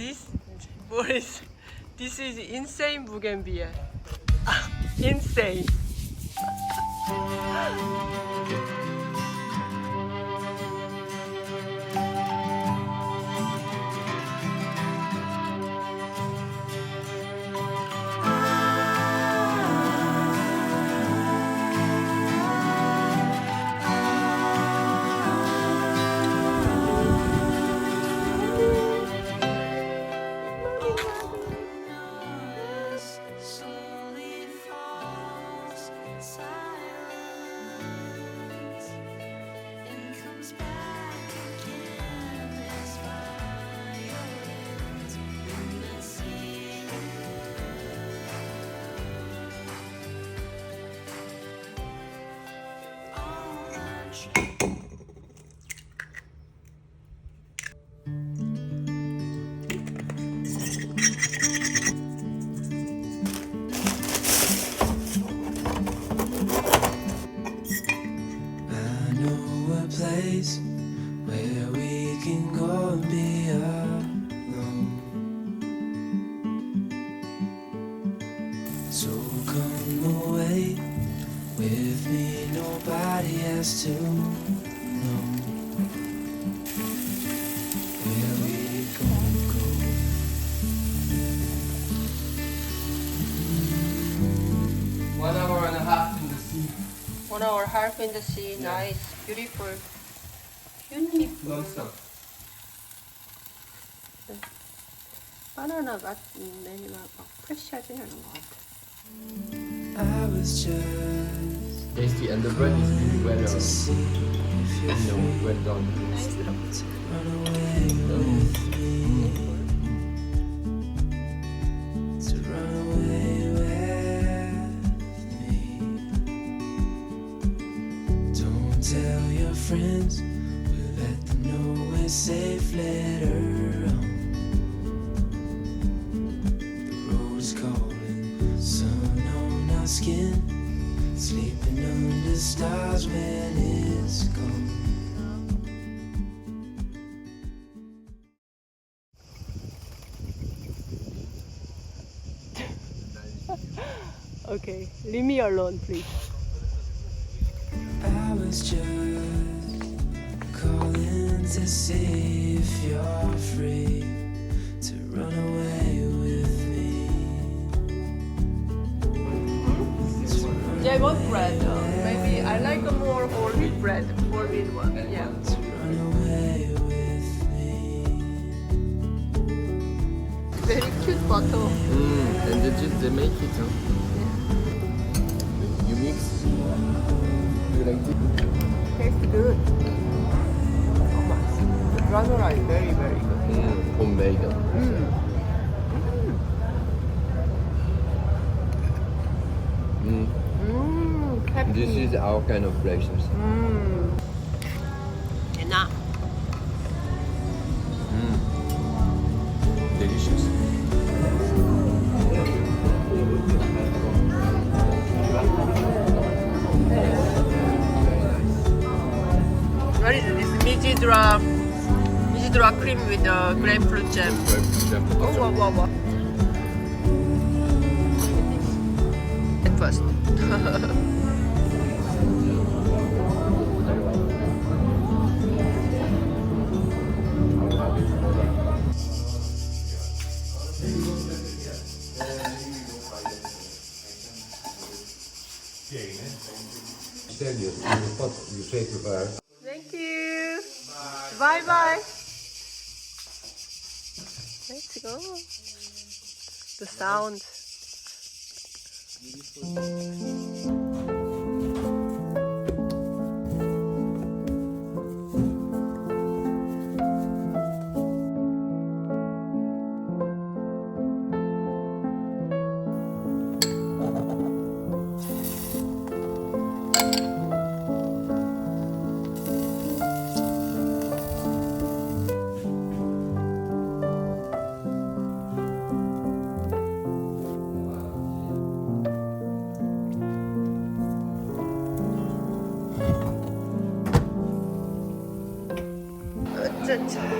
this? What is? This is insane bougainvillea. insane. abaixo. One hour half in the sea. Nice, beautiful, beautiful. Non-stop. 바나나 같은 막 프레시하진 않은 것 같아. I was just Tasty and the bread is really well, to uh, see if you're you know, well done. Run away with me. To run away Tell your friends. We'll let them know we're safe later on. The road's calling. Sun on our skin. Sleeping under stars when it's gone. Okay, leave me alone, please. I was just calling to see if you're free to run away with me. To run Yeah, bread? Maybe I like a more whole wheat bread, whole wheat one. Yeah. run away with me. Very cute butter. Mm, and they just they make it. Huh? Good. Oh my. The granola is very, very good. Mm, homemade. Mm. Mmm, happy. This is our kind of pleasures. Mmm. Mijidra cream with the grapefruit jam. Oh, wow, wow, wow. Breakfast. Tell you, you put, you say to her, Thank you. Bye bye. Let's go. The sound. 자.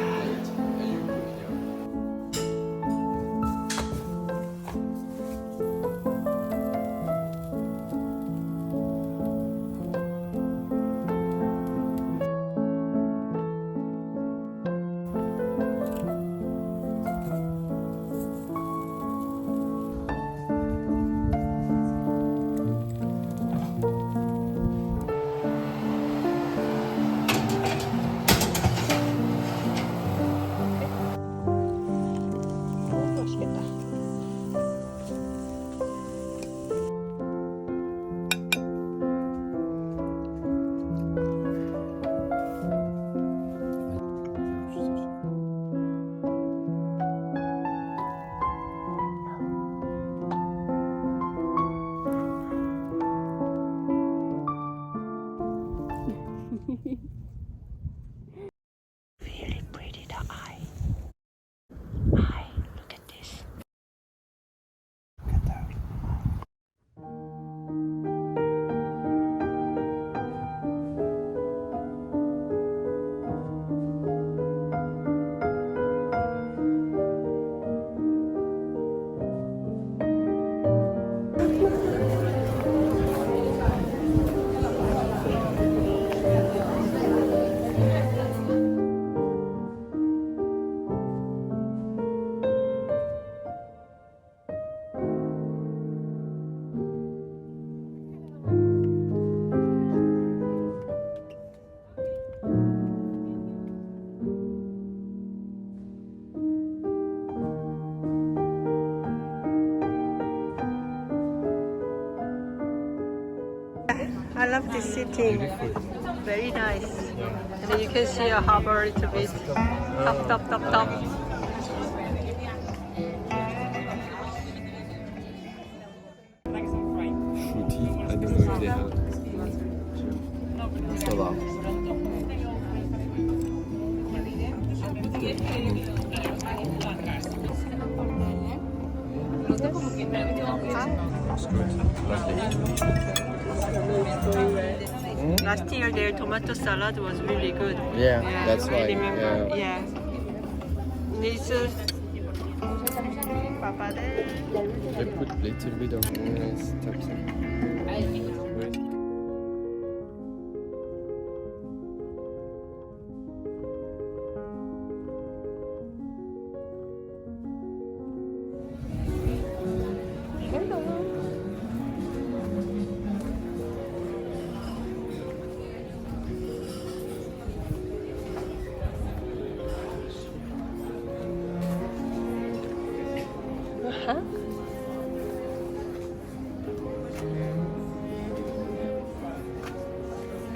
This city. Very nice. And you can see a harbor a little bit. Top, top, top, top. Year their tomato salad was really good. Yeah, Yeah, that's I why. remember. Yeah. Yeah. This is papadelle. I put little bit of nice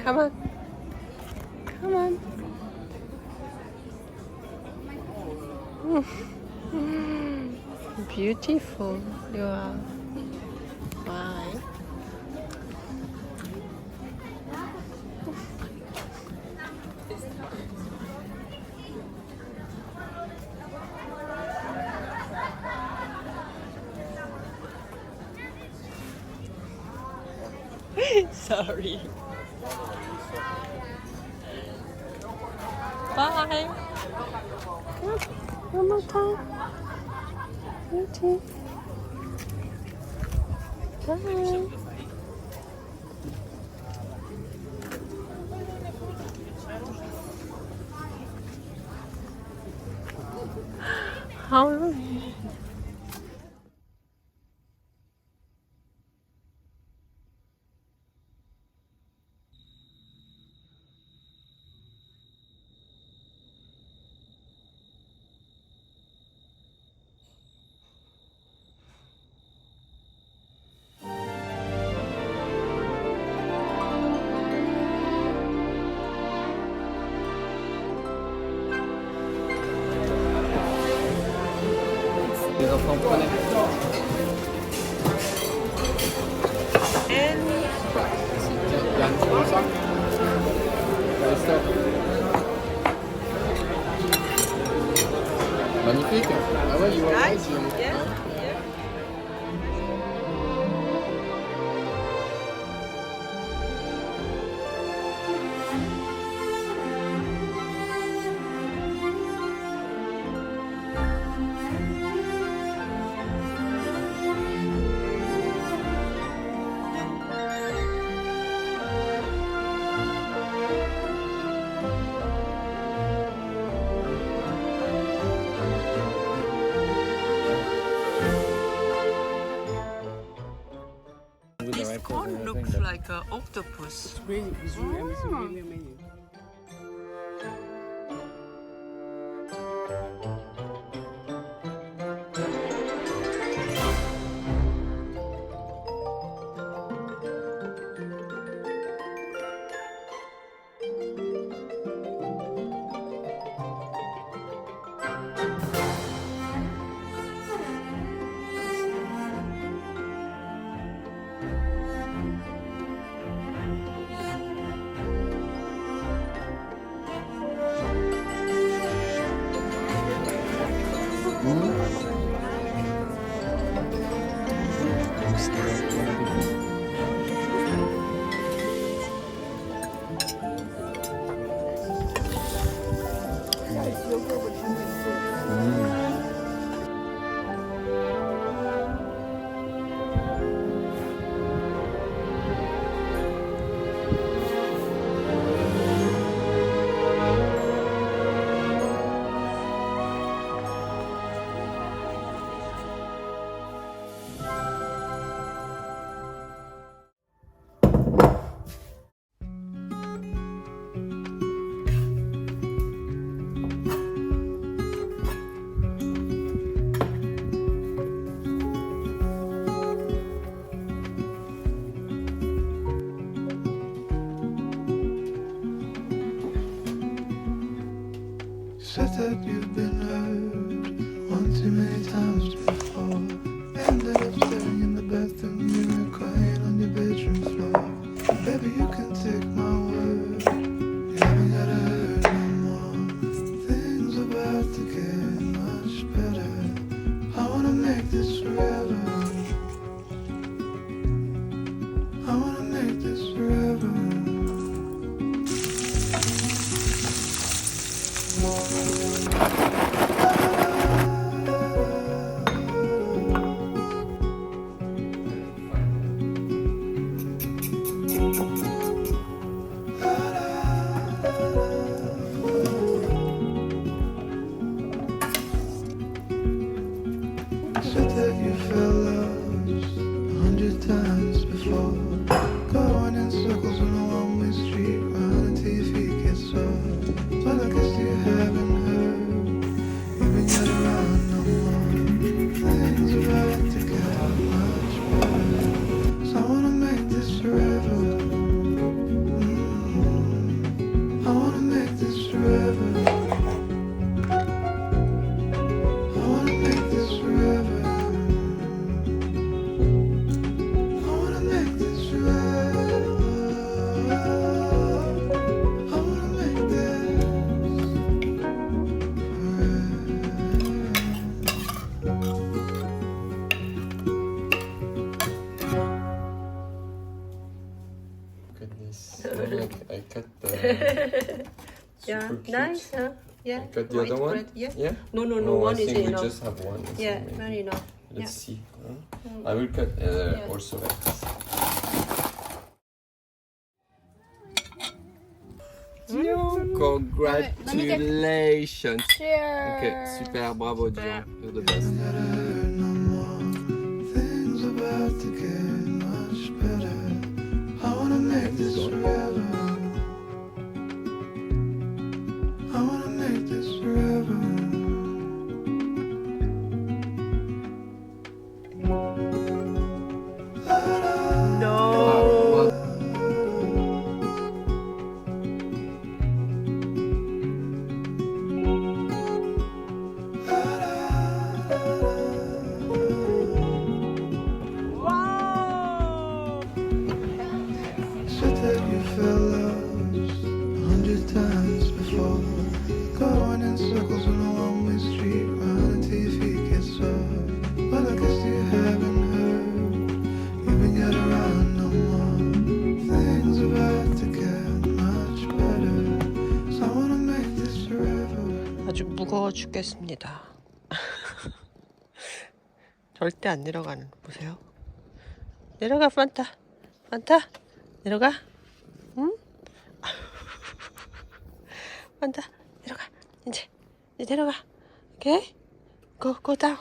Come on. Come on. Beautiful you are. Sorry. Bye. One more time. Beauty. Bye. How long? Magnifique. Ah ouais, you are looks like an octopus. really, it's really, it's really mm. amazing. Said that you felt lost a hundred times cute. nice, huh? Yeah. I cut the White other one? bread, Yeah. Yeah? No, no, no, Oh, one I is think we enough. just have one. so Yeah, maybe- not enough. Let's yeah. see. huh? I will cut uh, Yeah. also like this. Congratulations! Ok, super, bravo Dion. You're the best. gotta hurt no more. Things about to get much better. I wanna make this forever. 아주 무거워 죽겠습니다. 절대 안 내려가는 보세요. 내려가 판타. 판타. 내려가. 응? 판타. 내려가. 이제 이제 내려가. 오케이. 고고다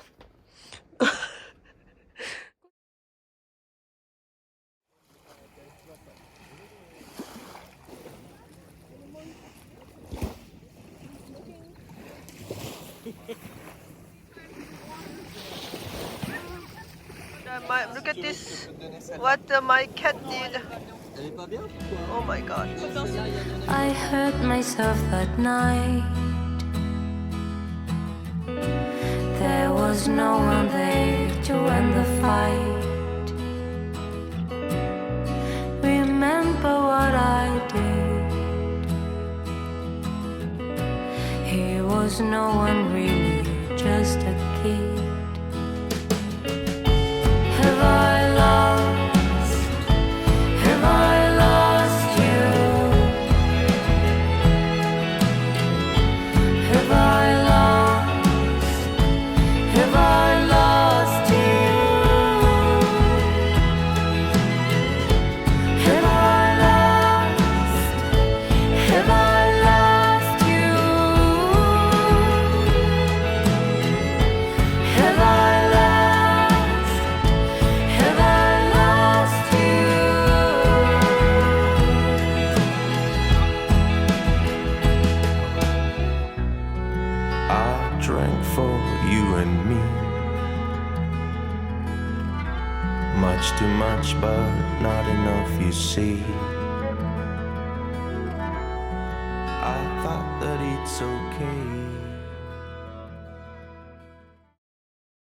look at this. What uh, my cat did. Oh my god. I hurt myself that night. There was no one there to end the fight. Remember what I did. He was no one really, just a kid.